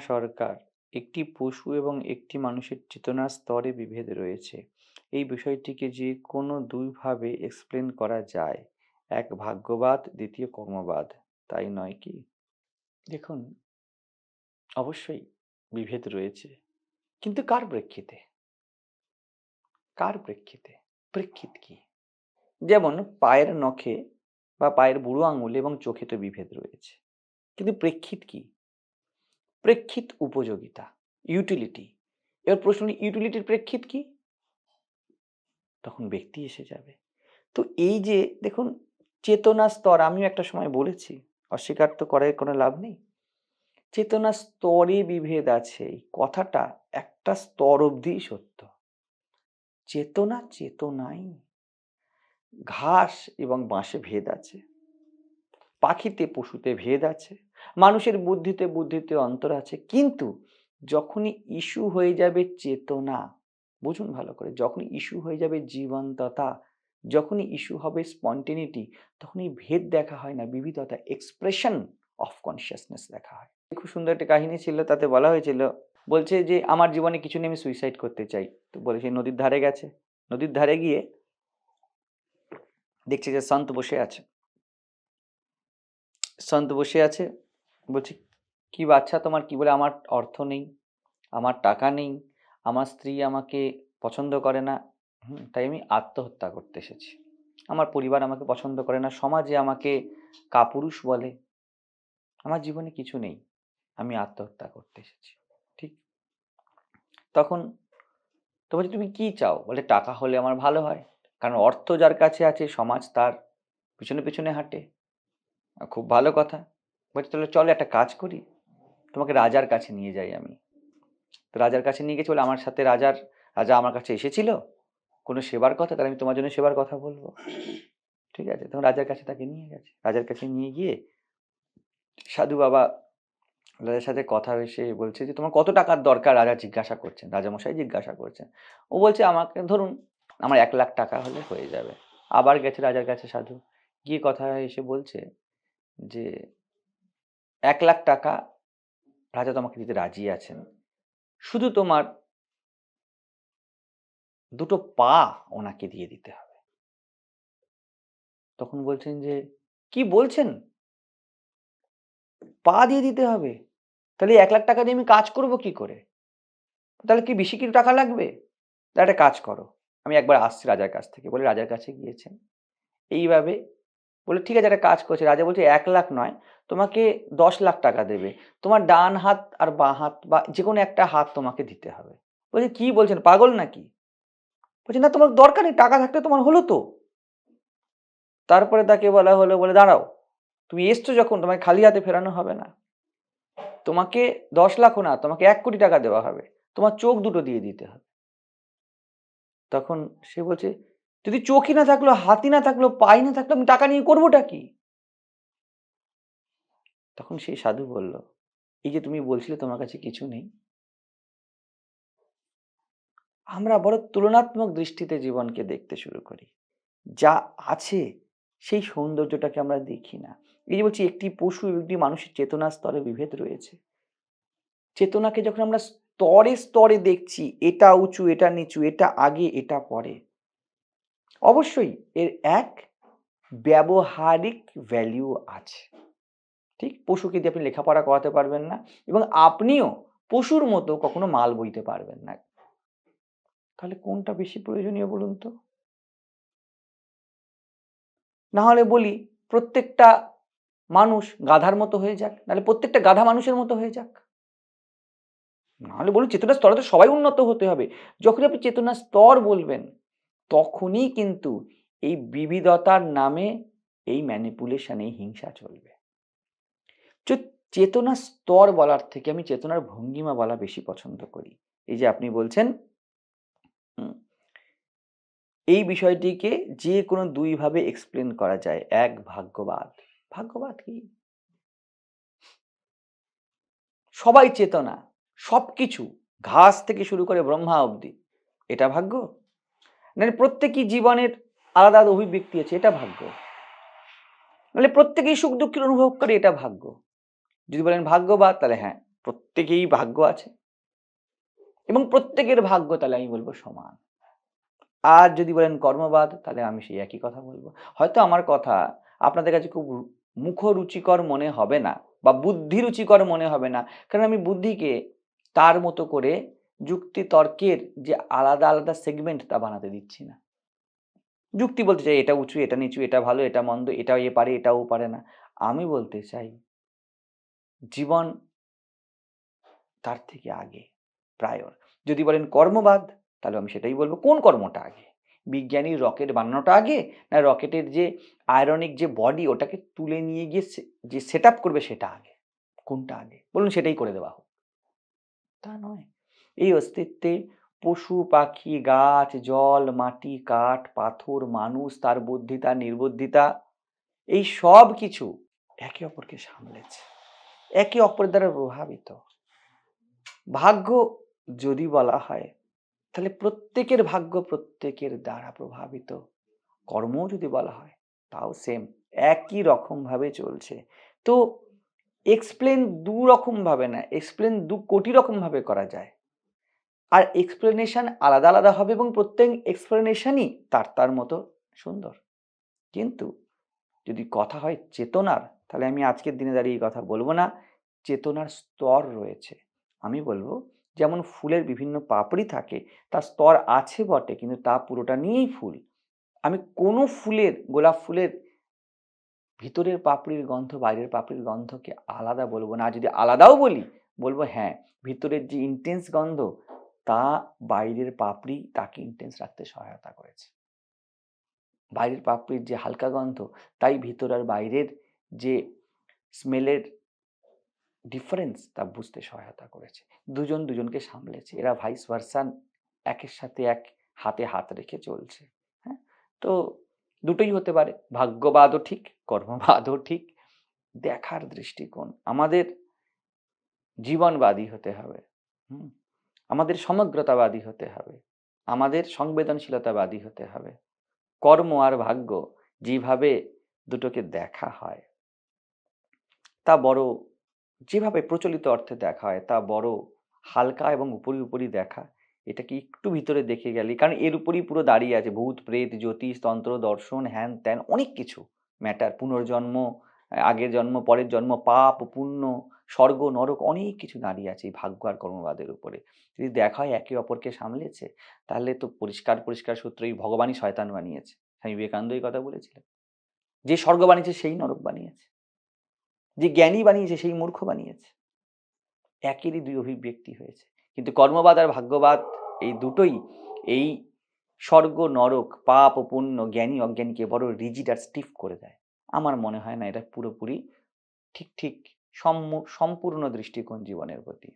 সরকার একটি পশু এবং একটি মানুষের চেতনার স্তরে বিভেদ রয়েছে। এই বিষয়টিকে যে কোনো দুইভাবে এক্সপ্লেন করা যায়। এক, ভাগ্যবাদ, দ্বিতীয়, কর্মবাদ। তাই নয় কি? দেখুন, অবশ্যই বিভেদ রয়েছে। কিন্তু কার প্রেক্ষিতে? কার প্রেক্ষিতে? প্রেক্ষিত কি? যেমন পায়ের নখে বা পায়ের বুড়ো আঙুলে এবং চোখে তো বিভেদ রয়েছে। কিন্তু প্রেক্ষিত কি? প্রেক্ষিত উপযোগিতা ইউটিলিটি এবার প্রশ্ন ইউটিলিটির প্রেক্ষিত কি? তখন ব্যক্তি এসে যাবে। তো এই যে, দেখুন, চেতনা স্তর, আমিও একটা সময় বলেছি, অস্বীকার তো করার কোনো লাভ নেই। চেতনা স্তরে বিভেদ আছে, এই কথাটা একটা স্তর অবধি সত্য। চেতনা চেতনাই। ঘাস এবং বাঁশে ভেদ আছে। পাখিতে, পশুতে ভেদ আছে, মানুষের বুদ্ধিতে বুদ্ধিতে অন্তর আছে। কিন্তু যখনই ইস্যু হয়ে যাবে চেতনা, বুঝুন ভালো করে, যখনই ইস্যু হয়ে যাবে জীবন্ততা, যখনই ইস্যু হবে স্পন্টেনিটি, তখনই ভেদ দেখা হয় না, বিবিধতা এক্সপ্রেশন অফ কনসিয়াসনেস দেখা হয়। খুব সুন্দর একটা কাহিনী ছিল, তাতে বলা হয়েছিল, বলছে যে, আমার জীবনে কিছু নিয়ে আমি সুইসাইড করতে চাই। তো বলেছে, নদীর ধারে গেছে। নদীর ধারে গিয়ে দেখছে যে সন্ত বসে আছে। সন্ত বসে আছে, বলছি, কি বাচ্চা তোমার? কি বলে? আমার অর্থ নেই, আমার টাকা নেই, আমার স্ত্রী আমাকে পছন্দ করে না। তাই আমি আত্মহত্যা করতে এসেছি। আমার পরিবার আমাকে পছন্দ করে না, সমাজে আমাকে কাপুরুষ বলে। আমার জীবনে কিছু নেই, আমি আত্মহত্যা করতে এসেছি, ঠিক? তখন তো বলছি, তুমি কি চাও? বলে, টাকা হলে আমার ভালো হয়, কারণ অর্থ যার কাছে আছে, সমাজ তার পিছনে পিছনে হাঁটে। খুব ভালো কথা। বলছি, তাহলে চলো একটা কাজ করি। তোমাকে রাজার কাছে নিয়ে যাই আমি। তো রাজার কাছে নিয়ে গেছি বলে আমার সাথে রাজার, রাজা আমার কাছে এসেছিল? কোনো সেবার কথা? তাহলে আমি তোমার জন্য সেবার কথা বলব। ঠিক আছে, তখন রাজার কাছে তাকে নিয়ে গেছে। রাজার কাছে নিয়ে গিয়ে সাধু বাবা রাজার সাথে কথা এসে বলছে যে, তোমার কত টাকার দরকার? রাজা জিজ্ঞাসা করছেন, রাজামশাই জিজ্ঞাসা করছেন। ও বলছে, আমাকে, ধরুন, আমার এক লাখ টাকা হলে হয়ে যাবে। আবার গেছে রাজার কাছে সাধু। গিয়ে কথা এসে বলছে যে এক লাখ টাকা রাজা তোমাকে দিতে রাজি আছেন। শুধু তোমার দুটো পা ওনাকে দিয়ে দিতে হবে। তখন বলছেন যে, কি বলছেন? পা দিয়ে দিতে হবে। তাহলে এক লাখ টাকা দিয়ে আমি কাজ করব কি করে? তাহলে কি বেশি কিছু টাকা লাগবে? তাহলে একটা কাজ করো। আমি একবার আসছি রাজার কাছ থেকে, বলে রাজার কাছে গিয়েছেন। এইভাবে বলে, ঠিক আছে, একটা কাজ করছে। রাজা বলছে, এক লাখ নয়, তোমাকে দশ লাখ টাকা দেবে। তোমার ডান হাত আর বাঁ হাত বা যে কোনো একটা হাত তোমাকে দিতে হবে। বলছে, কি বলছেন? পাগল নাকি? বলছে, না, তোমার দরকার নেই, টাকা থাকলে তোমার হলো তো। তারপরে তাকে বলা হলো, বলে, দাঁড়াও, তুমি এসছো যখন তোমাকে খালি হাতে ফেরানো হবে না। তোমাকে দশ লাখও না, তোমাকে এক কোটি টাকা দেওয়া হবে। তোমার চোখ দুটো দিয়ে দিতে হবে। তখন সে বলছে যদি চোখই না থাকল হাতি না থাকল, পাই না থাকল, আমি টাকা নিয়ে করবোটা কি? তখন সেই সাধু বলল, এই যে তুমি বলছিলে তোমার কাছে কিছু নেই, আমরা বড় তুলনাত্মক দৃষ্টিতে জীবনকে দেখতে শুরু করি। যা আছে, সেই সৌন্দর্যটাকে আমরা দেখি না। এই যে বলছি, একটি পশু, একটি মানুষের চেতনা স্তরে বিভেদ রয়েছে। চেতনাকে যখন আমরা স্তরে স্তরে দেখছি, এটা উঁচু, এটা নিচু, এটা আগে, এটা পরে অবশ্যই এর এক ব্যবহারিক ভ্যালিউ আছে। ঠিক? পশুকে দিয়ে আপনি লেখাপড়া করাতে পারবেন না এবং আপনিও পশুর মতো কখনো মাল বইতে পারবেন না। তাহলে কোনটা বেশি প্রয়োজনীয় বলুন তো? না হলে বলি প্রত্যেকটা মানুষ গাধার মতো হয়ে যাক নাহলে প্রত্যেকটা গাধা মানুষের মতো হয়ে যাক। নাহলে বলুন চেতনার স্তরে তো সবাই উন্নত হতে হবে। যখন আপনি চেতনার স্তর বলবেন তখনই কিন্তু এই বিবিধতার নামে এই ম্যানিপুলেশন এই হিংসা চলবে। চেতনা স্তর বলার থেকে আমি চেতনার ভঙ্গিমা বলা বেশি পছন্দ করি। এই যে আপনি বলছেন এই বিষয়টিকে যে কোনো দুইভাবে এক্সপ্লেন করা যায়। এক, ভাগ্যবাদ। ভাগ্যবাদ কি? সবাই চেতনা, সবকিছু। ঘাস থেকে শুরু করে ব্রহ্মা অবধি। এটা ভাগ্য? মানে প্রত্যেকই জীবনের আলাদা আলাদা অভিব্যক্তি আছে, এটা ভাগ্য। মানে প্রত্যেকেই সুখ দুঃখের অনুভব করে, এটা ভাগ্য। যদি বলেন ভাগ্যবাদ তাহলে হ্যাঁ প্রত্যেকেই ভাগ্য আছে। এবং প্রত্যেকের ভাগ্য তাহলে আমি বলব সমান। আর যদি বলেন কর্মবাদ, তাহলে আমি সেই একই কথা বলব। হয়তো আমার কথা আপনাদের কাছে খুব মুখরুচিকর মনে হবে না, বা বুদ্ধি রুচিকর মনে হবে না, কারণ আমি বুদ্ধিকে তার মতো করে যুক্তি তর্কের যে আলাদা আলাদা সেগমেন্ট তা বানাতে দিচ্ছি না। যুক্তি বলতে চাই, এটা উঁচু, এটা নিচু, এটা ভালো, এটা মন্দ, এটা এ পারে, এটাও পারে না। আমি বলতে চাই, জীবন তার থেকে আগে প্রায়র যদি বলেন কর্মবাদ, তাহলে আমি সেটাই বলব, কোন কর্মটা আগে? বিজ্ঞানী রকেট বানানোটা আগে, না রকেটের যে আয়রনিক যে বডি ওটাকে তুলে নিয়ে গিয়ে যে সেট করবে সেটা আগে? কোনটা আগে? বলুন সেটাই করে দেওয়া হোক। তা নয়। এই অস্তিত্বে পশু, পাখি, গাছ, জল, মাটি, কাঠ, পাথর, মানুষ, তার বুদ্ধিতা নির্বুদ্ধিতা এই সব কিছু একে অপরকে সামলেছে। একে অপরের দ্বারা প্রভাবিত। ভাগ্য যদি বলা হয়, তাহলে প্রত্যেকের ভাগ্য প্রত্যেকের দ্বারা প্রভাবিত। কর্ম যদি বলা হয়, তাও সেম একই রকম ভাবে চলছে। তো এক্সপ্লেন দু রকম ভাবে না এক্সপ্লেন দু কোটি রকম ভাবে করা যায়। আর এক্সপ্লেনেশন আলাদা আলাদা হবে এবং প্রত্যেক এক্সপ্লেনেশনই তার তার মতো সুন্দর। কিন্তু যদি কথা হয় চেতনার, তাহলে আমি আজকের দিনে দাঁড়িয়ে এই কথা বলব না। চেতনার স্তর রয়েছে। আমি বলব যেমন ফুলের বিভিন্ন পাপড়ি থাকে, তার স্তর আছে বটে, কিন্তু তা পুরোটা নিয়েই ফুল। আমি কোনো ফুলের, গোলাপ ফুলের ভিতরের পাপড়ির গন্ধ, বাইরের পাপড়ির গন্ধকে আলাদা বলব না। যদি আলাদাও বলি, বলব হ্যাঁ ভিতরের যে ইন্টেন্স গন্ধ তা বাইরের পাপড়ি তাকে ইন্টেন্স রাখতে সহায়তা করেছে। বাইরের পাপড়ির যে হালকা গন্ধ, তাই ভিতর আর বাইরের যে স্মেলের ডিফারেন্স তা বুঝতে সহায়তা করেছে। দুজন দুজনকে সামলেছে। এরা ভাইস ভার্সান একের সাথে এক হাতে হাত রেখে চলছে। হ্যাঁ? তো দুটোই হতে পারে। ভাগ্যবাদও ঠিক, কর্মবাদও ঠিক। দেখার দৃষ্টিকোণ। আমাদের জীবনবাদী হতে হবে। হুম? আমাদের সমগ্রতাবাদী হতে হবে। আমাদের সংবেদনশীলতাবাদী হতে হবে। কর্ম আর ভাগ্য যেভাবে দুটোকে দেখা হয়, তা বড় যেভাবে প্রচলিত অর্থে দেখা হয়, তা বড় হালকা এবং উপরি উপরি দেখা। এটাকে একটু ভিতরে দেখে গেলে কারণ এর উপরই পুরো দাঁড়িয়ে আছে ভূত, প্রেত, জ্যোতিষ, তন্ত্র, দর্শন হ্যান ত্যান, অনেক কিছু ম্যাটার পুনর্জন্ম, আগের জন্ম, পরের জন্ম, পাপ, পুণ্য স্বর্গ, নরক অনেক কিছু দাঁড়িয়ে আছে এই ভাগ্য আর কর্মবাদের উপরে। যদি দেখা হয় একে অপরকে সামলেছে, তাহলে তো পরিষ্কার পরিষ্কার সূত্রই ভগবানই শয়তান বানিয়েছে। স্বামী বিবেকানন্দ এই কথা বলেছিলেন। যে স্বর্গ বানিয়েছে, সেই নরক বানিয়েছে। যে জ্ঞানী বানিয়েছে, সেই মূর্খ বানিয়েছে। একেরই দুই অভিব্যক্তি হয়েছে। কিন্তু কর্মবাদ আর ভাগ্যবাদ এই দুটোই, এই স্বর্গ, নরক, পাপ, পুণ্য, জ্ঞানী, অজ্ঞানীকে বড় রিজিড আর স্টিফ করে দেয়। আমার মনে হয় না এটা পুরোপুরি ঠিক ঠিক সম্পূর্ণ দৃষ্টিকোণ জীবনের প্রতি